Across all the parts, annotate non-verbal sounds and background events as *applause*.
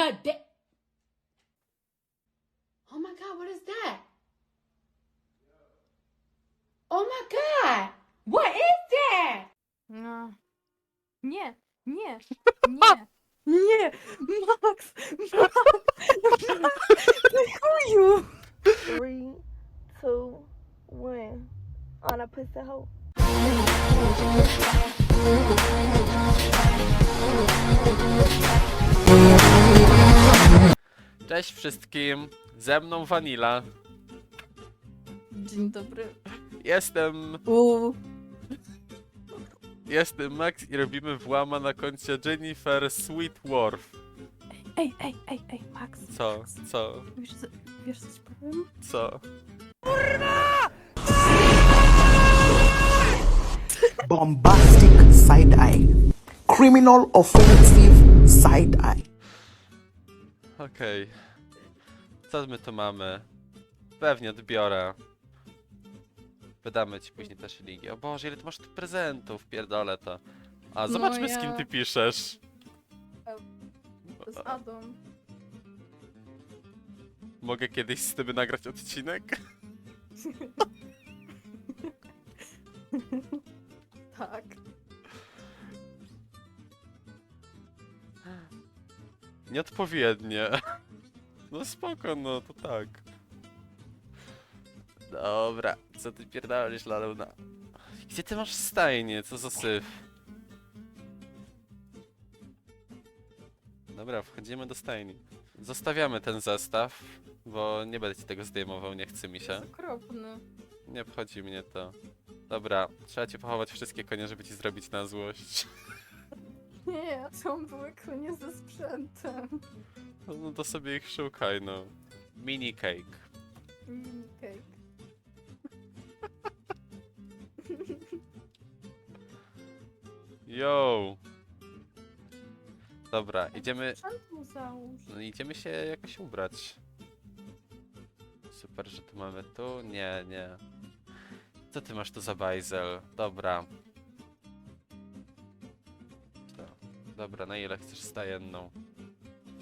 God damn. Oh my god, what is that? Oh my god! What is that? No. Nie, nie, nie. Nie! Max! Max! Ty chuju! Three, two, one. On a pussy hoe. Cześć wszystkim, ze mną Vanilla. Dzień dobry. Jestem, Uuu. jestem Max i robimy włama na koncie Jennifer Sweetworth. Ej, ej, ej, ej, Max. Co, Max. co, Wiesz, co- wiesz co ci powiem? co? bombastic side eye, criminal offensive side eye. Okej. Co my tu mamy? Pewnie odbiorę. Wydamy ci później też ligi. O Boże, ile ty masz tu prezentów, pierdolę to. A No zobaczmy z kim ja- ty piszesz. To jest Adam. Mogę kiedyś z tobie nagrać odcinek? *laughs* Tak. Nieodpowiednie. *laughs* No spoko, no to tak. Dobra, co ty pierdolisz, Laluna? Gdzie ty masz stajnie? Co za syf? Dobra, wchodzimy do stajni. Zostawiamy ten zestaw, bo nie będę ci tego zdejmował, nie chce mi To się. jest okropny. Nie obchodzi mnie to. Dobra, trzeba ci pochować wszystkie konie, żeby ci zrobić na złość. *laughs* Nie, to były konie ze sprzętem. No, no to sobie ich szukaj, no. Mini cake. Mini cake. Yo! Dobra, idziemy, Sprzęt mu załóż. no, idziemy się jakoś ubrać. Super, że tu mamy tu. Nie, nie. Co ty masz tu za bajzel? Dobra. Dobra, na ile chcesz stajenną?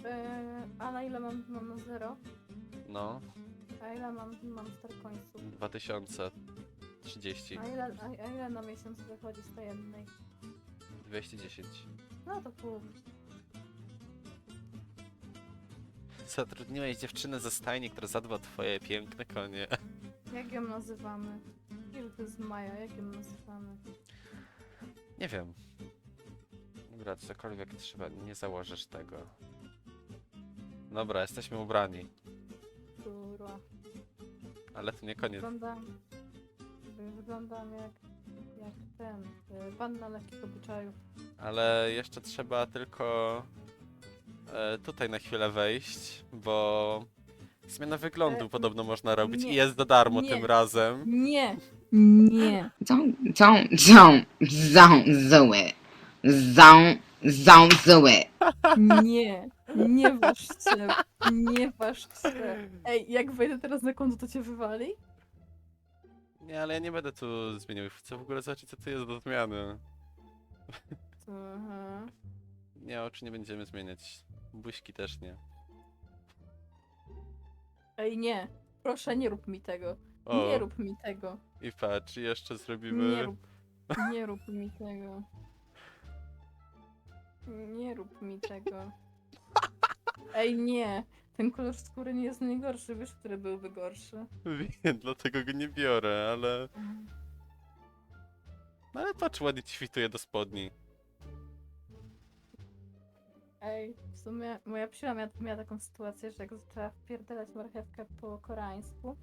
Eee, a na ile mam, mam na zero? No, A ile mam, mam starkońców? 2030. A ile, a, a ile na miesiąc wychodzi z tajemnej? 210. No to pół. Zatrudniłeś dziewczynę ze stajni, która zadba o twoje piękne konie. Jak ją nazywamy? Wiesz, to jest Maja, jak ją nazywamy? Nie wiem. Dobra, cokolwiek trzeba, nie założysz tego. Dobra, jesteśmy ubrani, Kurwa. ale to nie koniec. Wyglądam... Wyglądam jak... jak ten... y, Pan na lekkich obyczajów. Ale jeszcze trzeba tylko e, tutaj na chwilę wejść, bo zmiana wyglądu E, podobno można robić nie, i jest za darmo nie. tym razem. Nie! Nie! Don't, don't, don't, don't do it. Don't do it. Nie! Nie ważcie! Nie ważcie! Ej, jak wejdę teraz na konto, to cię wywali? Nie, ale ja nie będę tu zmieniał. Chcę w ogóle zobaczyć, co tu jest do zmiany. Aha. Nie, oczy nie będziemy zmieniać. Buźki też nie. Ej, nie! Proszę, nie rób mi tego. O, Nie rób mi tego. i patrz, jeszcze zrobimy... Nie rób. Nie rób mi tego. Nie rób mi tego. Ej, nie! Ten kolor skóry nie jest najgorszy, wiesz, który byłby gorszy. Wiem, dlatego go nie biorę, ale... No ale patrz, ładnie ci fituje do spodni. Ej, w sumie moja psiła miała, miała taką sytuację, że jak zaczęła wpierdalać marchewkę po koreańsku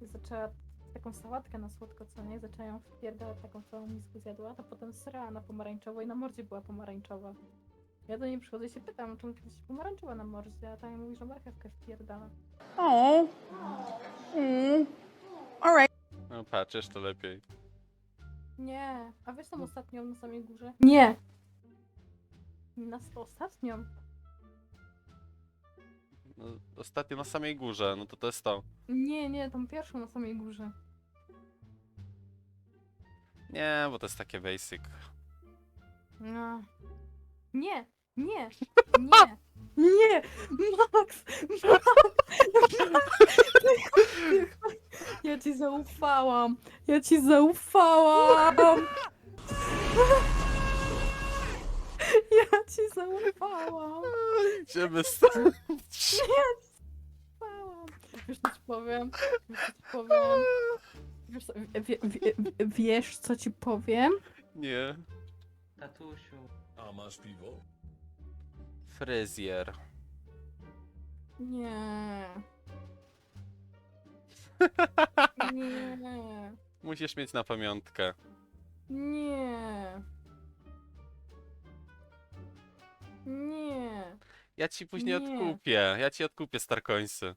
i zaczęła taką sałatkę na słodko, co nie, zaczęła ją wpierdalać, taką całą miskę zjadła, to potem srała na pomarańczowo i na mordzie była pomarańczowa. Ja do niej przychodzę i się pytam, czemu kiedyś pomarańczowa na mordzie, a ta mi mówi, że marchewkę wpierdala. No patrz, jeszcze lepiej. Nie, a wiesz tam ostatnią na samej górze? Nie! Na s- ostatnią? No, ostatnio na samej górze, no to to jest to. Nie, nie, tą pierwszą na samej górze. Nie, bo to jest takie basic. No. Nie, nie, *laughs* nie, Nie! Max! Max! *laughs* Ja ci zaufałam! Ja ci zaufałam! *laughs* Ja ci zaufałam! Idziemy stąd. Zaufałam! Wiesz co ci powiem? Wiesz co ci powiem? Wiesz co, wie, wie, wiesz co ci powiem? Nie. Tatusiu. A masz piwo? Fryzjer. Nie. *laughs* Nie. Musisz mieć na pamiątkę. Nie. Nie. Ja ci później Nie. odkupię. Ja ci odkupię Starkońsy.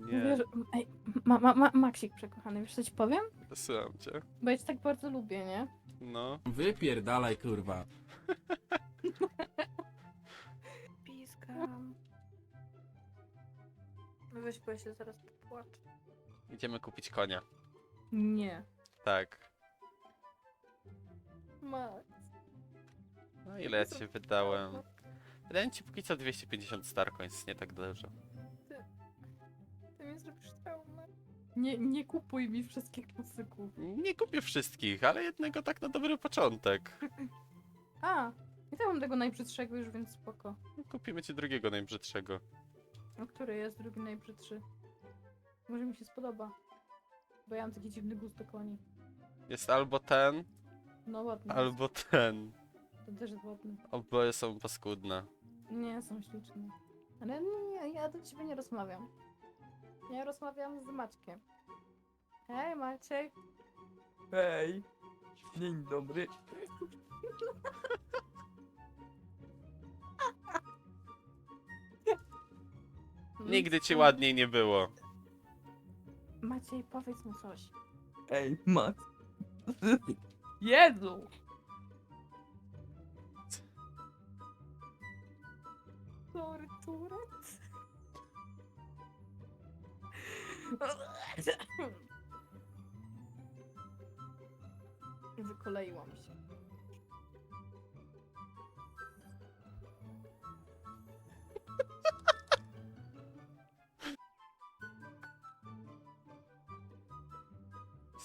Nie, Wiesz, ej, ma, ma, ma, Maksik przekochany, wiesz co ci powiem? wysyłam cię. Bo ja cię tak bardzo lubię, nie? No. Wypierdalaj, kurwa. *laughs* Piskam. Weź, bo ja się zaraz popłaczę. Idziemy kupić konia. Nie. Tak. Max. No ile ja ci wydałem? Wydałem ci póki co 250 Starcoins, nie tak dużo. Mi zrobisz traumę. Nie, nie kupuj mi wszystkich klasyków. Nie kupię wszystkich, ale jednego tak na dobry początek. *laughs* A, i to mam tego najbrzydszego już, więc spoko. Kupimy ci drugiego najbrzydszego. A który jest drugi najbrzydszy? Może mi się spodoba. Bo ja mam taki dziwny gust do koni. Jest albo ten, No ładny. albo ten. To też jest ładny. Oboje są paskudne. Nie, są śliczne. Ale nie, ja do ciebie nie rozmawiam. Ja rozmawiam z Maćkiem. Hej Maciek. Hej. Dzień dobry. Nigdy ci ładniej nie było. Maciej, powiedz mu coś. Ej, Max. Jezu. Sorry, Wykoleiłam się.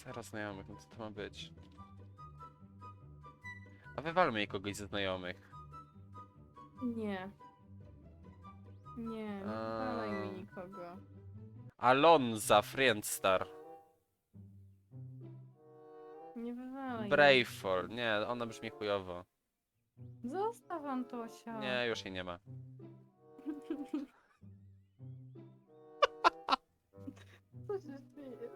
Zero znajomych, no co to ma być? A wywalmy jej kogoś ze znajomych. Nie. Nie, nie wywalaj mi nikogo. Alonza, Friendstar. Nie wywalaj. Bravefall. Nie, ona brzmi chujowo. Zostaw Antosia. Nie, już jej nie ma. *laughs* Co się śmiejesz?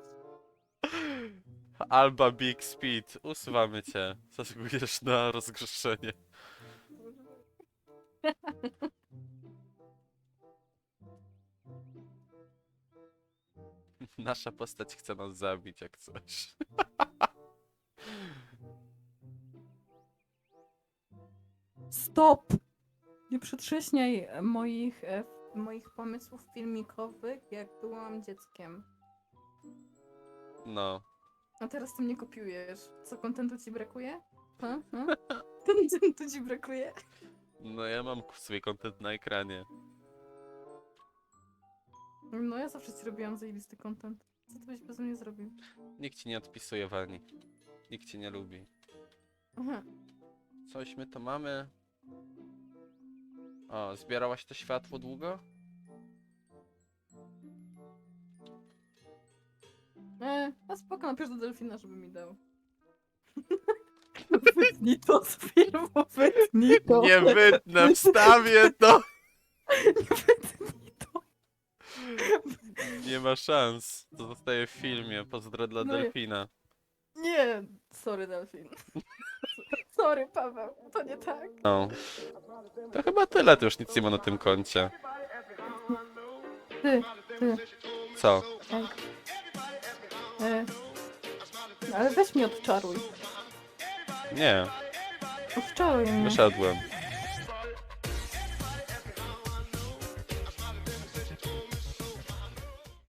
Alba Big Speed. Usuwamy cię. Zasługujesz na rozgrzeszenie. *laughs* Nasza postać chce nas zabić jak coś. Stop! Nie przetrześniaj moich, e, moich pomysłów filmikowych, jak byłam dzieckiem. No. A teraz ty mnie kopiujesz. Co, kontentu ci brakuje? Ha? Ha? *laughs* Kontentu ci brakuje? No ja mam swój content na ekranie. No ja zawsze ci robiłam zajebisty content. Co ty byś bez mnie zrobił? Nikt ci nie odpisuje Wani. Nikt cię nie lubi. Aha. Coś my to mamy. O, zbierałaś to światło długo? E, a spoko, napisz do delfina, żeby mi dał. *laughs* Wytnij to z filmu, wytnij to. Nie wytnę, wstawię to. *laughs* Nie ma szans. To zostaje w filmie. Pozdro dla No delfina. Nie, sorry delfin. *laughs* Sorry Paweł, to nie tak. No. To chyba tyle, to już nic nie ma na tym koncie. Ty, ty, Co? ej. E, ale weź mi odczaruj. Nie, Odczaruj mnie. wyszedłem.